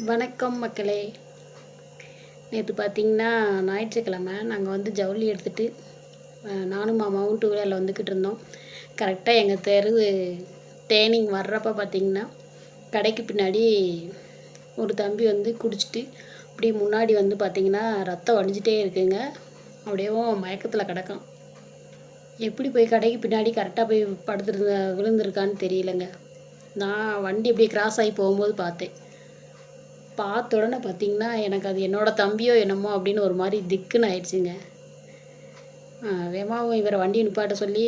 வணக்கம் மக்களே. நேற்று பார்த்தீங்கன்னா ஞாயிற்றுக்கிழமை நாங்கள் வந்து ஜவுளி எடுத்துகிட்டு நானும் மாமாவும் டூ வீலரில் வந்துக்கிட்டு இருந்தோம். கரெக்டாக எங்கள் தெரு தேனிங் வர்றப்ப பார்த்தீங்கன்னா கடைக்கு பின்னாடி ஒரு தம்பி வந்து குடிச்சிட்டு அப்படியே முன்னாடி வந்து பார்த்தீங்கன்னா ரத்தம் வடிஞ்சிட்டே இருக்குங்க. அப்படியேவும் மயக்கத்தில் கிடக்கும் எப்படி போய் கடைக்கு பின்னாடி கரெக்டாக போய் படுத்துருந்த விழுந்திருக்கான்னு தெரியலங்க. நான் வண்டி அப்படியே கிராஸ் ஆகி போகும்போது பார்த்தேன். பார்த்த உடனே பார்த்தீங்கன்னா எனக்கு அது என்னோடய தம்பியோ என்னமோ அப்படின்னு ஒரு மாதிரி திக்குன்னு ஆயிடுச்சுங்க. வேமாவும் இவரை வண்டியை நிப்பாட்ட சொல்லி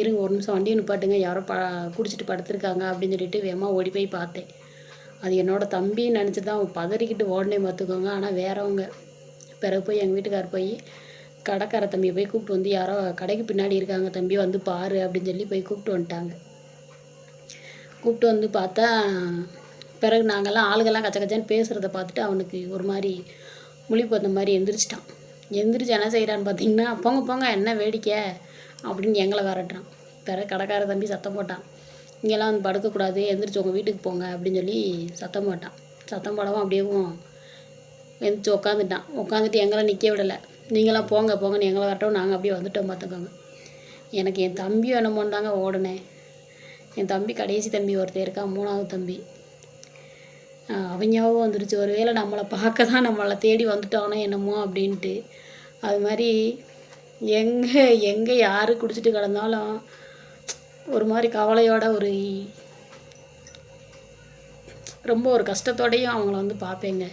இருங்க ஒரு நிமிஷம் வண்டியை நிப்பாட்டுங்க யாரோ ப குடிச்சிட்டு படுத்துருக்காங்க அப்படின்னு சொல்லிட்டு வேமா ஓடி போய் பார்த்தேன். அது என்னோடய தம்பின்னு நினச்சி தான் பதறிக்கிட்டு ஓடனே பார்த்துக்கோங்க. ஆனால் வேறவங்க. பிறகு போய் எங்கள் வீட்டுக்கார் போய் கடைக்கார தம்பியை போய் கூப்பிட்டு வந்து யாரோ கடைக்கு பின்னாடி இருக்காங்க தம்பி வந்து பாரு அப்படின்னு சொல்லி போய் கூப்பிட்டு வந்துட்டாங்க. கூப்பிட்டு வந்து பார்த்தா பிறகு நாங்கள்லாம் ஆளுகெல்லாம் கச்ச கச்சன்னு பேசுகிறத பார்த்துட்டு அவனுக்கு ஒரு மாதிரி முழிப்பு வந்த மாதிரி எந்திரிச்சிட்டான். எந்திரிச்சு என்ன செய்கிறான்னு பார்த்தீங்கன்னா போங்க போங்க என்ன வேடிக்கை? அப்படின்னு எங்களை விரட்டுறான். பிறகு கடைக்கார தம்பி சத்தம் போட்டான். இங்கெல்லாம் வந்து படுக்கக்கூடாது எந்திரிச்சு உங்கள் வீட்டுக்கு போங்க அப்படின்னு சொல்லி சத்தம் போட்டான். சத்தம் போடவும் அப்படியேவும் எந்திரிச்சு உட்காந்துட்டான் உட்காந்துட்டு எங்களை நிற்க விடலை. நீங்களாம் போங்க போங்கன்னு எங்களை வரட்டும் நாங்கள் அப்படியே வந்துட்டோம் பார்த்துக்கோங்க. எனக்கு என் தம்பியும் என்ன தாங்க ஓடினேன். என் தம்பி கடைசி தம்பி ஒருத்தர் இருக்கான் மூணாவது தம்பி. அவኛவும் வந்துருச்சு. ஒரு வேளை நம்மளை பார்க்க தான் நம்மளை தேடி வந்துட்டானோ என்னமோ அப்படின்ட்டு. அது மாதிரி எங்கே எங்கே யார் குடிச்சிட்டு கிடந்தாலும் ஒரு மாதிரி கவலையோட ஒரு ரொம்ப ஒரு கஷ்டத்தோடையும் அவங்கள வந்து பார்ப்பேங்க.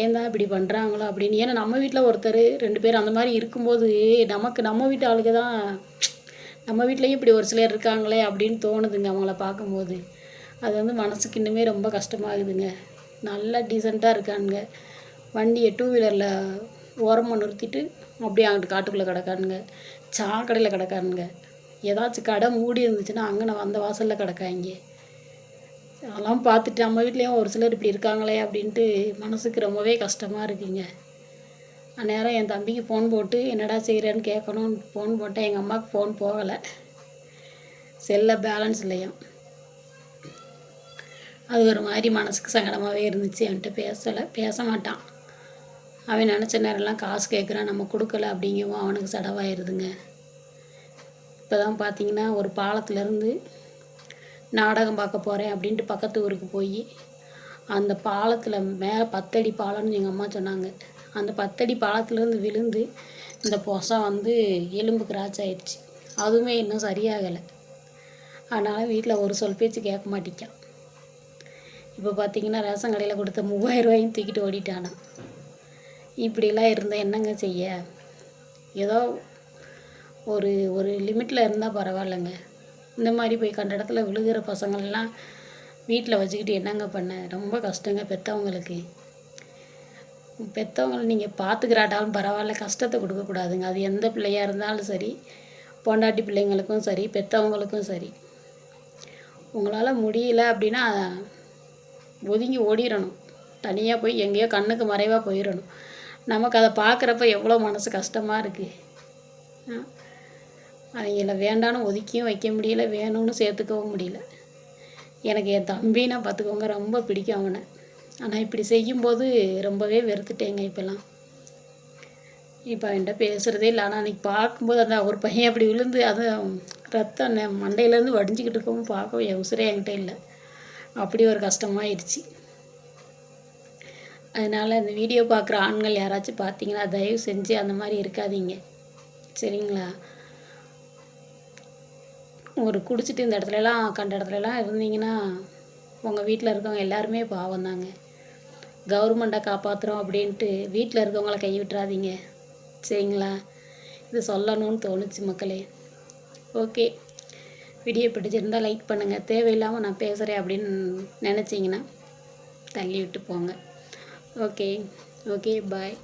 ஏன் தான் இப்படி பண்ணுறாங்களோ அப்படின்னு. ஏன்னா நம்ம வீட்டில் ஒருத்தர் ரெண்டு பேர் அந்த மாதிரி இருக்கும்போது நமக்கு நம்ம வீட்டு ஆளுக்கு தான் நம்ம வீட்லேயும் இப்படி ஒரு சிலர் இருக்காங்களே அப்படின்னு தோணுதுங்க அவங்கள பார்க்கும்போது. அது வந்து மனசுக்கு இன்னுமே ரொம்ப கஷ்டமாகுதுங்க. நல்லா டீசெண்டாக இருக்கானுங்க. வண்டியை டூ வீலரில் ஓரமாக நிறுத்திட்டு அப்படியே அங்கிட்டு காட்டுக்குள்ளே கிடக்கானுங்க. சாக்கடையில் கிடக்கானுங்க. ஏதாச்சும் கடை மூடி இருந்துச்சுன்னா அங்கே நான் வந்த வாசலில் கிடக்காங்க. அதெல்லாம் பார்த்துட்டு நம்ம வீட்லேயும் ஒரு சிலர் இப்படி இருக்காங்களே அப்படின்ட்டு மனசுக்கு ரொம்பவே கஷ்டமாக இருக்குங்க. அந்நேரம் என் தம்பிக்கு ஃபோன் போட்டு என்னடா செய்கிறேன்னு கேட்கணும்னு ஃபோன் போட்டேன். எங்கள் அம்மாவுக்கு ஃபோன் போகலை. செல்லில் பேலன்ஸ் இல்லையாம். அது ஒரு மாதிரி மனசுக்கு சங்கடமாகவே இருந்துச்சு. அவன்கிட்ட பேசலை. பேச மாட்டான். அவன் நினச்ச நேரம்லாம் காசு கேட்குறான் நம்ம கொடுக்கல அப்படிங்கவும் அவனுக்கு செலவாயிருதுங்க இப்போ தான் பார்த்தீங்கன்னா ஒரு பாலத்துலேருந்து நாடகம் பார்க்க போகிறேன் அப்படின்ட்டு பக்கத்து ஊருக்கு போய் அந்த பாலத்தில் மேலே பத்தடி பாலம்னு எங்கள் அம்மா சொன்னாங்க. அந்த பத்தடி பாலத்துலேருந்து விழுந்து இந்த பொசம் வந்து எலும்பு கிராச் ஆயிடுச்சு அதுவுமே இன்னும் சரியாகலை. அதனால் வீட்டில் ஒரு சொல் பேச்சு கேட்க மாட்டேங்கான் இப்போ பார்த்தீங்கன்னா ரேஷன் கடையில் கொடுத்த மூவாயிரம் ரூபாயும் தூக்கிட்டு ஓடிட்டானா. இப்படிலாம் இருந்தால் என்னங்க செய்ய? ஏதோ ஒரு ஒரு லிமிட்டில் இருந்தால் பரவாயில்லைங்க. இந்த மாதிரி போய் கண்ட இடத்துல விழுகிற பசங்களெல்லாம் வீட்டில் வச்சுக்கிட்டு என்னங்க பண்ண? ரொம்ப கஷ்டங்க பெற்றவங்களுக்கு பெற்றவங்களை நீங்கள் பார்த்துக்கிறாட்டாலும் பரவாயில்ல கஷ்டத்தை கொடுக்கக்கூடாதுங்க. அது எந்த பிள்ளையாக இருந்தாலும் சரி பொண்டாட்டி பிள்ளைங்களுக்கும் சரி பெற்றவங்களுக்கும் சரி. உங்களால் முடியல அப்படின்னா ஒதுங்கி ஓடிடணும் தனியாக போய் எங்கேயோ கண்ணுக்கு மறைவாக போயிடணும் நமக்கு அதை பார்க்குறப்ப எவ்வளோ மனசு கஷ்டமாக இருக்குது அவங்கள வேண்டான்னு ஒதுக்கியும் வைக்க முடியல வேணும்னு சேர்த்துக்கவும் முடியல. எனக்கு என் தம்பினா பார்த்துக்கோங்க ரொம்ப பிடிக்கும் அவனை. ஆனால் இப்படி செய்யும்போது ரொம்பவே வெறுத்துட்டேங்க இப்போல்லாம். இப்போ என்கிட்ட பேசுகிறதே இல்லை. ஆனால் அன்றைக்கி பார்க்கும்போது அந்த ஒரு பையன் அப்படி விழுந்து அது ரத்தம் மண்டையிலேருந்து வடிஞ்சிக்கிட்டு இருக்கவும் பார்க்கவும் என் உசுரே என்கிட்ட இல்லை. அப்படி ஒரு கஷ்டமாயிடுச்சு அதனால் இந்த வீடியோ பார்க்குற ஆண்கள் யாராச்சும் பார்த்தீங்கன்னா தயவு செஞ்சு அந்த மாதிரி இருக்காதீங்க. சரிங்களா? ஒரு குடிச்சிட்டு இந்த இடத்துலலாம் கண்ட இடத்துலலாம் இருந்தீங்கன்னா உங்கள் வீட்டில் இருக்கவங்க எல்லாருமே பாவம் தாங்க. கவர்மெண்ட்டை காப்பாற்றுறோம் அப்படின்ட்டு வீட்டில் இருக்கவங்கள கை விட்டுறாதீங்க. சரிங்களா? இது சொல்லணும்னு தோணுச்சு மக்களே. ஓகே. வீடியோ பிடிச்சிருந்தால் லைக் பண்ணுங்கள் தேவையில்லாமல் நான் பேசுகிறேன் அப்படின்னு நினச்சிங்கன்னா தள்ளி விட்டு போங்க. Okay okay bye